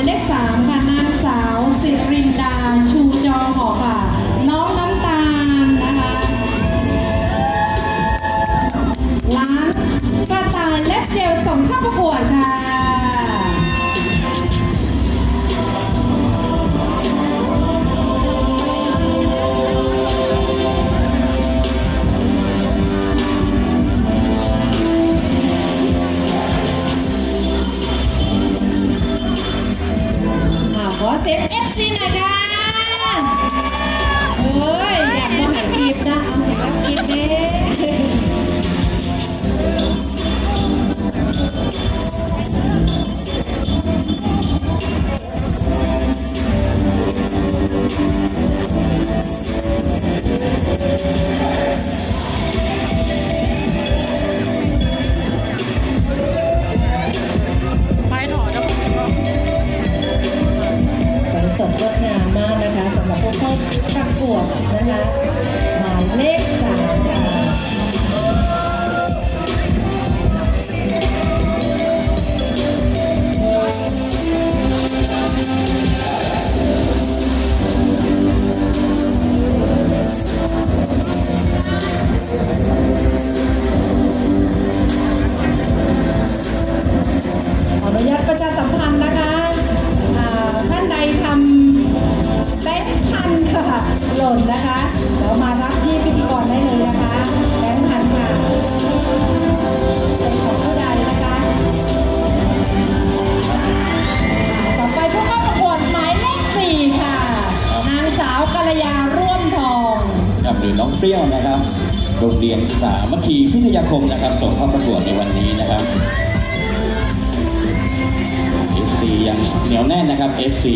ายเลข3ค่ะ Yeah. เหนียวแน่นนะครับ FC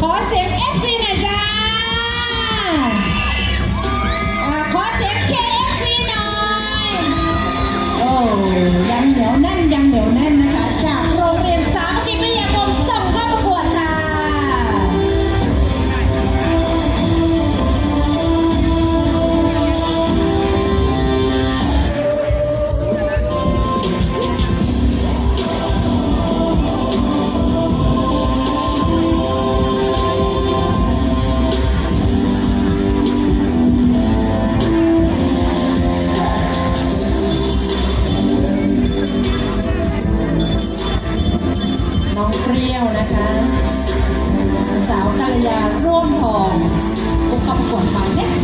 ขอเสียง FC หน่อยจ้าขอเสียง KFC หน่อย โอ้ยังเหนียวแน่นยังเหนียวแน่นนะคะ จากโรงเรียน ลนะคะ สาวกัลยาร่วมพองบุเข้ประกวดหมายเลข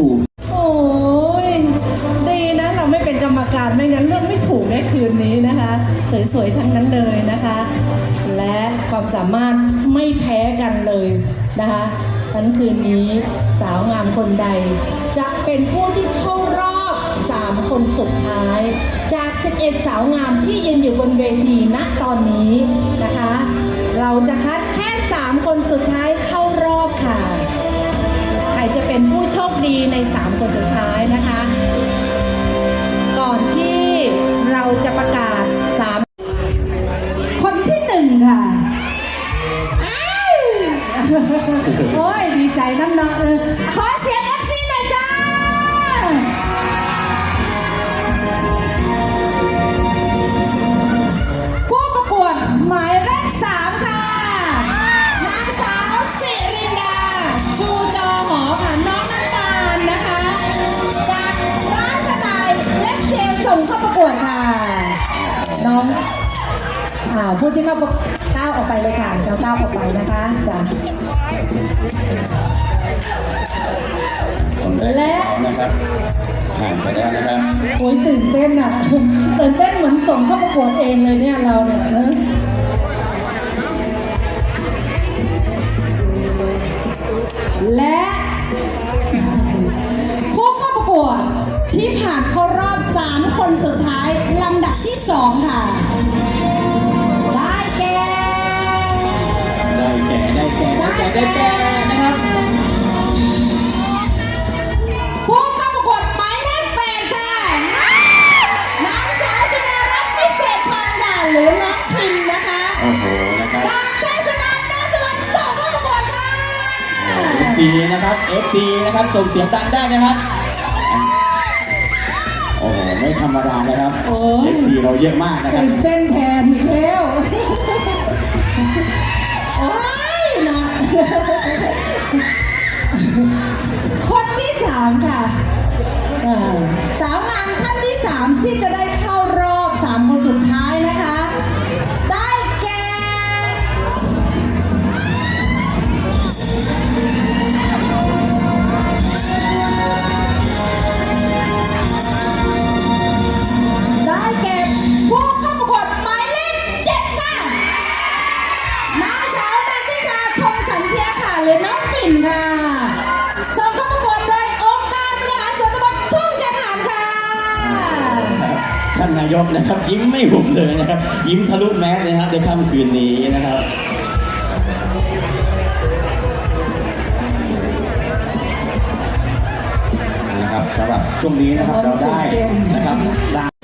ครู โอ้ยดีนะเราไม่เป็นกรรมการไม่งั้นเรื่องไม่ถูกในคืนนี้นะคะ สวยๆทั้งนั้นเลยนะคะ และความสามารถไม่แพ้กันเลยนะคะทั้งคืนนี้สาวงามคนใด จะเป็นผู้ที่เข้ารอบ 3 คนสุดท้าย จาก 11 สาวงามที่ยืนอยู่บนเวทีณตอนนี้นะคะ เราจะคัด เป็นผู้โชคดีใน 3 คนสุดท้ายนะคะ ก่อนที่เราจะประกาศ 3 คนที่หนึ่งค่ะอ้าวโอ้ยดีใจน้ำนาะเลยขอเสียง คะจ้ะคนแรกและนะครับ ผ่านไปแล้วนะครับ โอ้ยตื่นเต้นอะ ตื่นเต้นเหมือนส่งเข้าประกวดเองเลยเนี่ยเราเนี่ยเออ ได้แก่นะครับผู้เข้าประกวดหมายเลขแปดค่ะนางสาวสุดารัตน์พิเศษพันธ์ค่ะหรือน้องพิมนะคะโอ้โหนะครับจากเทศบาลนครสวรรค์ส่งเข้าประกวดค่ะ FC นะครับ FC นะครับส่งเสียงดังได้นะครับโอ้โหไม่ธรรมดานะครับ โอ้ย FC เราเยอะมากนะครับ ตื่นเต้นแทนอีกแล้ว นายกนะครับ ยิ้มไม่หุบเลยนะครับ ยิ้มทะลุแมสเลยนะครับในค่ำคืนนี้นะครับนะครับสำหรับช่วงนี้นะครับเราได้นะครับ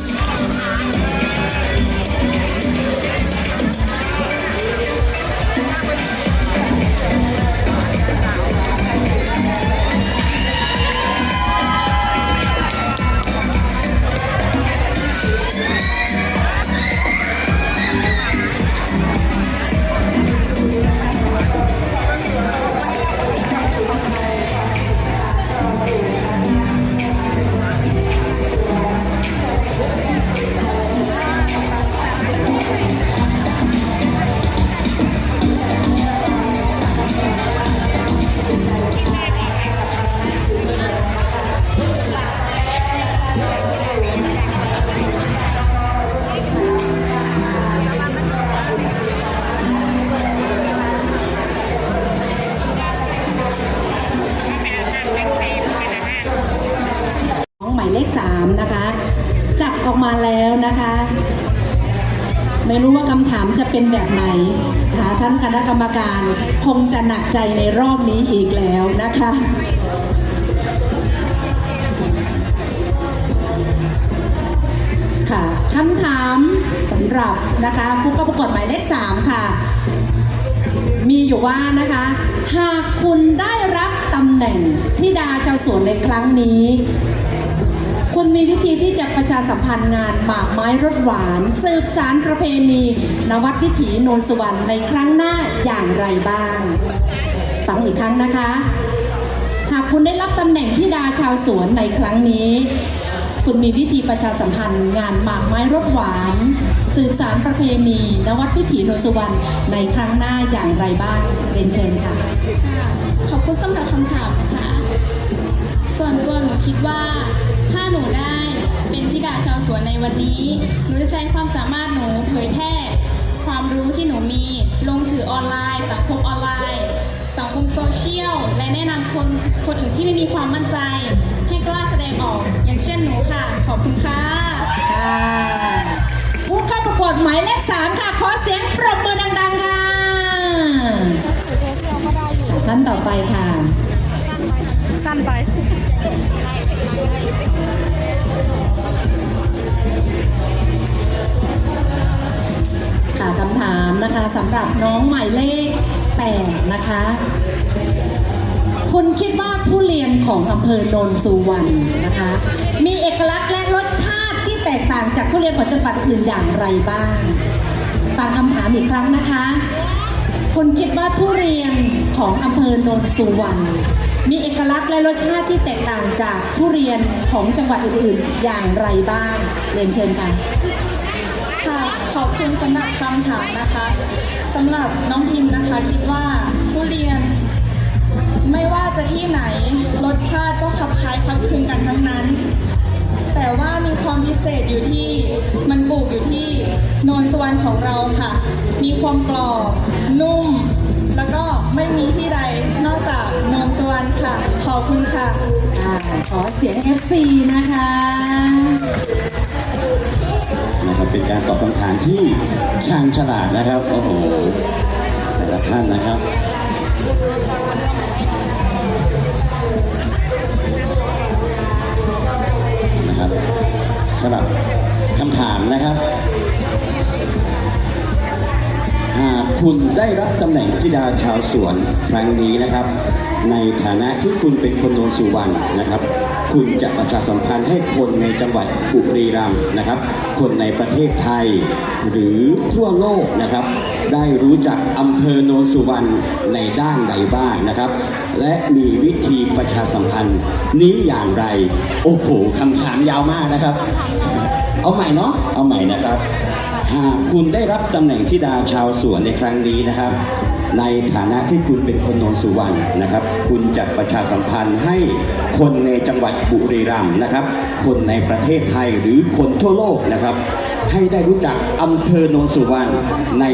รรมการคงจะหนักใจในรอบนี้อีกแล้วนะคะค่ะคำถามสำหรับนะคะผู้เข้าประกวดหมายเลขสามค่ะ มีอยู่ว่านะคะ หากคุณได้รับตำแหน่งที่ดาชาวสวนในครั้งนี้ คุณมีวิธีที่จะประชาสัมพันธ์งานหมากไม้รสหวาน สืบสารประเพณี นวัดวิถีโนนสวรรค์ในครั้งหน้าอย่างไรบ้าง ฟังอีกครั้งนะคะ หากคุณได้รับตำแหน่งที่ดาชาวสวนในครั้งนี้ คุณมีวิธีประชาสัมพันธ์งานหมากไม้รสหวาน สืบสารประเพณี นวัดวิถีโนนสวรรค์ในครั้งหน้าอย่างไรบ้างเรียนเชิญค่ะค่ะ ขอบคุณสำหรับคำถามนะคะ ส่วนตัวหนูคิดว่า ถ้าหนูได้เป็นธิดาชาวสวนในวันนี้ หนูจะใช้ความสามารถหนูเผยแพร่ความรู้ที่หนูมีลงสื่อออนไลน์ สังคมออนไลน์ สังคมโซเชียล และแนะนำคนคนอื่นที่ไม่มีความมั่นใจ ให้กล้าแสดงออกอย่างเช่นหนูค่ะ ขอบคุณค่ะค่ะ ผู้เข้าประกวดหมายเลขสามค่ะ ขอเสียงปรบมือดังๆค่ะท่านต่อไปค่ะ สั้นไป ค่ะคำถามนะคะสำหรับน้องหมายเลขแปดนะคะ คุณคิดว่าทุเรียนของอำเภอโนนสุวรรณนะคะ มีเอกลักษณ์และรสชา กต่างจากทุเรียนของจังหวัดอื่นอย่างไรบ้าง ฟังคำถามอีกครั้งนะคะ คุณคิดว่าทุเรียนของอำเภอโนนสุวรรณมีเอกลักษณ์และรสชาติที่แตกต่างจากทุเรียนของจังหวัดอื่นๆ อย่างไรบ้าง เรียนเชิญค่ะค่ะ ขอบคุณสำหรับคำถามนะคะสำหรับน้องพิมนะคะคิดว่าทุเรียนไม่ว่าจะที่ไหนรสชาติก็คลับคล้ายคลับคลึงกันทั้งนั้น แต่ว่า ความพิเศษอยู่ที่มันปลูกอยู่ที่โนนสวรรค์ของเราค่ะ มีความกรอบ นุ่ม แล้วก็ไม่มีที่ใดนอกจากโนนสวรรค์ค่ะ ขอบคุณค่ะอ่าขอเสียง FC นะคะ นะครับเป็นการตอบคำถามที่ชาญฉลาดนะครับ โอ้โหแต่ละท่านนะครับนะครับ สำหรับคำถามนะครับ หากคุณได้รับตำแหน่งธิดาชาวสวนครั้งนี้นะครับ ในฐานะที่คุณเป็นคนโนนสุวรรณนะครับ คุณจะประชาสัมพันธ์ให้คนในจังหวัดบุรีรัมย์นะครับ คนในประเทศไทย หรือทั่วโลกนะครับ ได้รู้จักอำเภอโนนสุวรรณในด้านใดบ้างนะครับ และมีวิธีประชาสัมพันธ์นี้อย่างไร โอ้โหคำถามยาวมากนะครับ เอาใหม่เนาะเอาใหม่นะครับ หากคุณได้รับตำแหน่งธิดาชาวสวนในครั้งนี้นะครับ ในฐานะที่คุณเป็นคนโนนสุวรรณนะครับ คุณจะประชาสัมพันธ์ให้คนในจังหวัดบุรีรัมย์นะครับ คนในประเทศไทยหรือคนทั่วโลกนะครับ ให้ได้รู้จักอำเภอโนนสุวรรณใน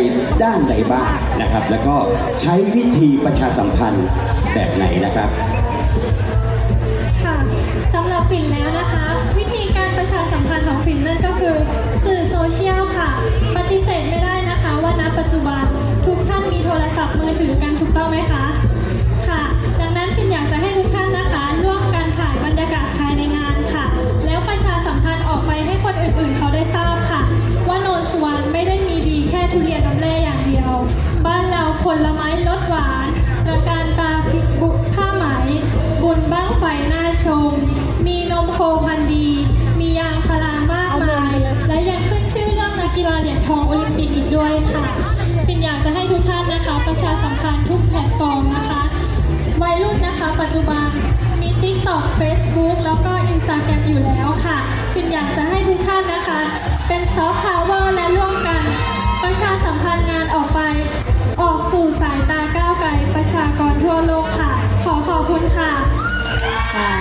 ด้านใดบ้างนะครับ แล้วก็ใช้วิธีประชาสัมพันธ์แบบไหนนะครับ ค่ะสำหรับฝิ่นแล้วนะคะ วิธี สัมพันธ์ของฝิ่นนั่นก็คือสื่อโซเชียลค่ะ ปฏิเสธไม่ได้นะคะ ว่าณปัจจุบันทุกท่านมีโทรศัพท์มือถือกันถูกต้องไหมคะค่ะ ดังนั้นฝิ่นอยากจะให้ทุกท่านนะคะร่วมกันถ่ายบรรยากาศภายในงานค่ะ แล้วประชาสัมพันธ์ออกไปให้คนอื่นๆ เขาได้ทราบค่ะ ว่าโนนสวรรณไม่ได้มีดีแค่ทุเรียนน้ำแร่อย่างเดียว บ้านเราผลไม้รสหวานตระการตาพริก ค่ะปินอยากจะให้ทุกท่านนะคะ ประชาสัมพันธ์ทุกแพลตฟอร์มนะคะวัยรุ่นนะคะ ปัจจุบันมี TikTok Facebook แล้วก็ Instagram อยู่แล้วค่ะปินอยากจะให้ทุกท่านนะคะ เป็นซอฟต์พาวเวอร์และร่วมกัน ประชาสัมพันธ์งานออกไป ออกสู่สายตาก้าวไกลประชากรทั่วโลกค่ะ ขอขอบคุณค่ะค่ะ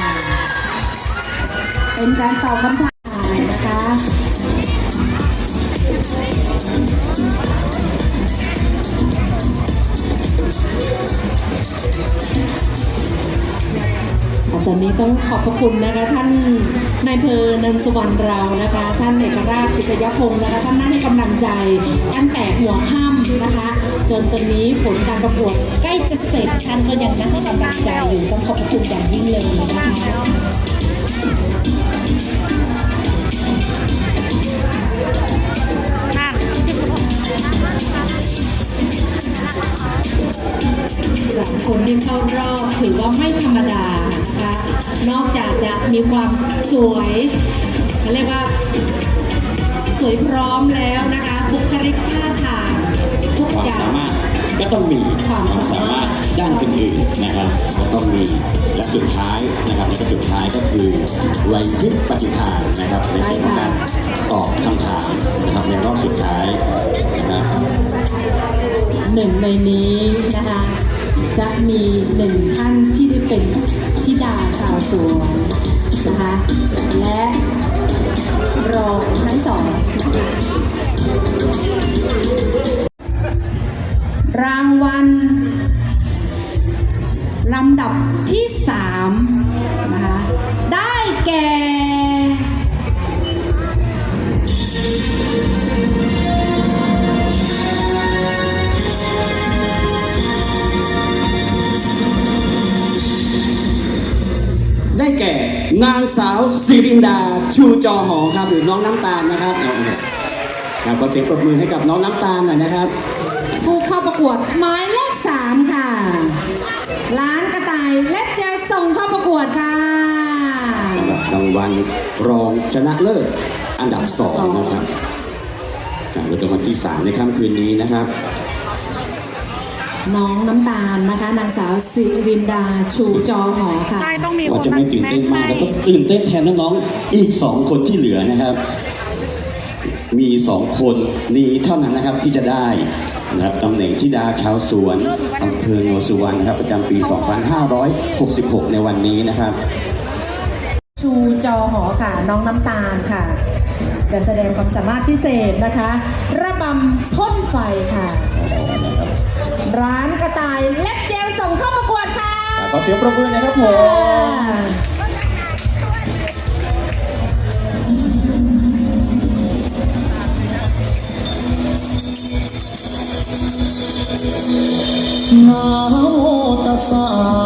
เป็นการตอบคำถาม นี้ต้องขอบพระคุณนะคะท่านนายเพอเนินสุวรรณเรานะคะ ท่านเอกราชกิจยพงศ์นะคะท่านนั่งให้กำลังใจตั้งแต่หัวค่ำนะคะ จนตอนนี้ผลการประกวดใกล้จะเสร็จท่านก็ยังนั่งให้กำลังใจอยู่ต้องขอบพระคุณอย่างยิ่งเลยนะคะ สามคนที่เข้ารอบถือว่าไม่ธรรมดานะคะ นอกจากจะมีความสวยเขาเรียกว่าสวยพร้อมแล้วนะคะบุคลิกท่าทางทุกความอย่าง สามารถก็ต้องมีความสามารถด้านอื่นๆนะครับก็ต้องมีและสุดท้ายนะครับและก็สุดท้ายก็คือไหวพริบปฏิภาณนะครับในส่วนของการตอบคำถามนะครับในรอบสุดท้ายนะครับ หนึ่งในนี้นะคะ จะมีหนึ่งท่านที่ได้เป็นธิดาชาวสวนนะคะและรอทั้งสองรางวัล ได้แก่ นางสาวสิรินดาชูจอหอครับหรือน้องน้ำตาลนะครับเอาเอาครับขอเสียงปรบมือให้กับน้องน้ำตาลหน่อยนะครับ ผู้เข้าประกวดหมายเลขสามค่ะ ร้านกระต่ายเล็บเจลส่งเข้าประกวดค่ะสำหรับรางวัลรองชนะเลิศอันดับสองนะครับการรางวัลที่สามในค่ำคืนนี้นะครับ น้องน้ำตาลนะคะนางสาวสิรินดาชูจอหอค่ะ ใช่ต้องมีว่าคนจะไม่ตื่นเต้นมากแล้วก็ตื่นเต้นแทนน้องๆอีกสองคนที่เหลือนะครับ มีสองคนนี้เท่านั้นนะครับที่จะได้นะครับตำแหน่งที่ดาชาวสวนอำเภอโนนสุวรรณครับประจำปี 2566 ในวันนี้นะครับ ชูจอหอค่ะน้องน้ำตาลค่ะ จะแสดงความสามารถพิเศษนะคะ ระบำพ่นไฟค่ะ ร้านกระต่ายเล็บเจลส่งเข้าประกวดค่ะขอเสียงปรบมือหนะครับผม นะโมตัสสะภะคะ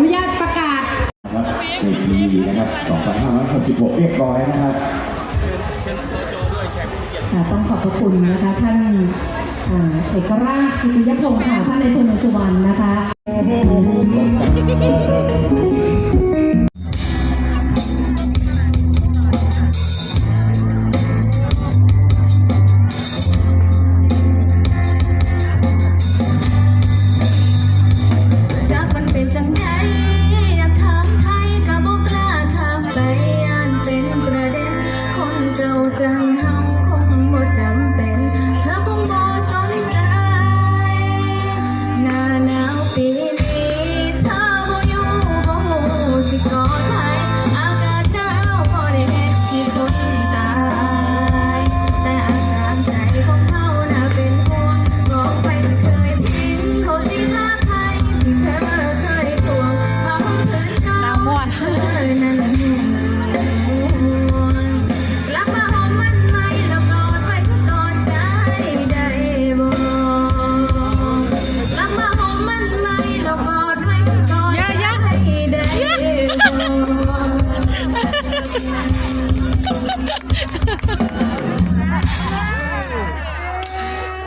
นุญาตประกาศนะครับในปีนะครับ 2566 เรียบร้อยนะครับค่ะต้องขอบพระคุณนะคะท่านอ่าเอกราชกิติยพงศ์ค่ะท่านในายพลสุวรรณนะคะ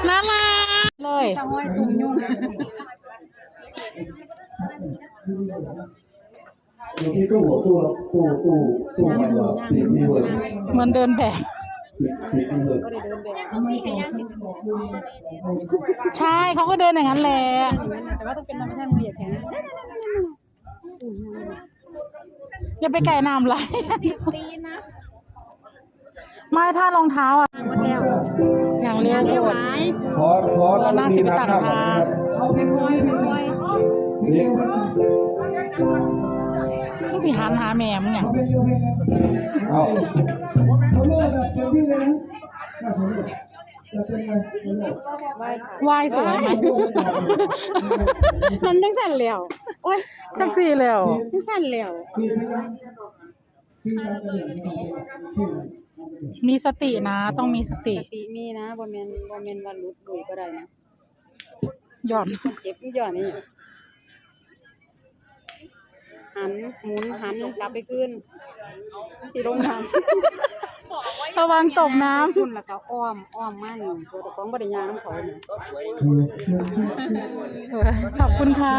น่ารักเลยอยู่ที่ตู้ตู้ตู้ตู้ตู้มันเหรอปิดนี่เว้ยเหมือนเดินแบบใช่เขาก็เดินอย่างนั้นแหละแต่ว่าต้องเป็นธรรมชาติมืออย่าแข็งอย่าไปไก่น้ำไหลไม่ถ้ารองเท้าอะ อย่างเร็วโดดขอขอเรานั่งสิไปตักทางไม่ค่อยไม่ค่อยเด็กไม่สิหันหาแม่มึงเนี่ยเอาวายสวยไหมนั่นตั้งแต่แล้วโอ้ยแท็กซี่แล้วตั้งแต่แล้ว มีสตินะ ต้องมีสติปกติมีนะบ่แม่นบ่แม่นว่าหลุดดุยก็ได้นะหย่อนเจ็บอยู่ย่อนนี่หันหมุนหันกลับไปขึ้นที่โรงน้ำระวังตกน้ำคุณแล้วก็อ้อมอ้อมมันตัวตะของบริยางน้ำเขาเนี่ยเออขอบคุณค่ะ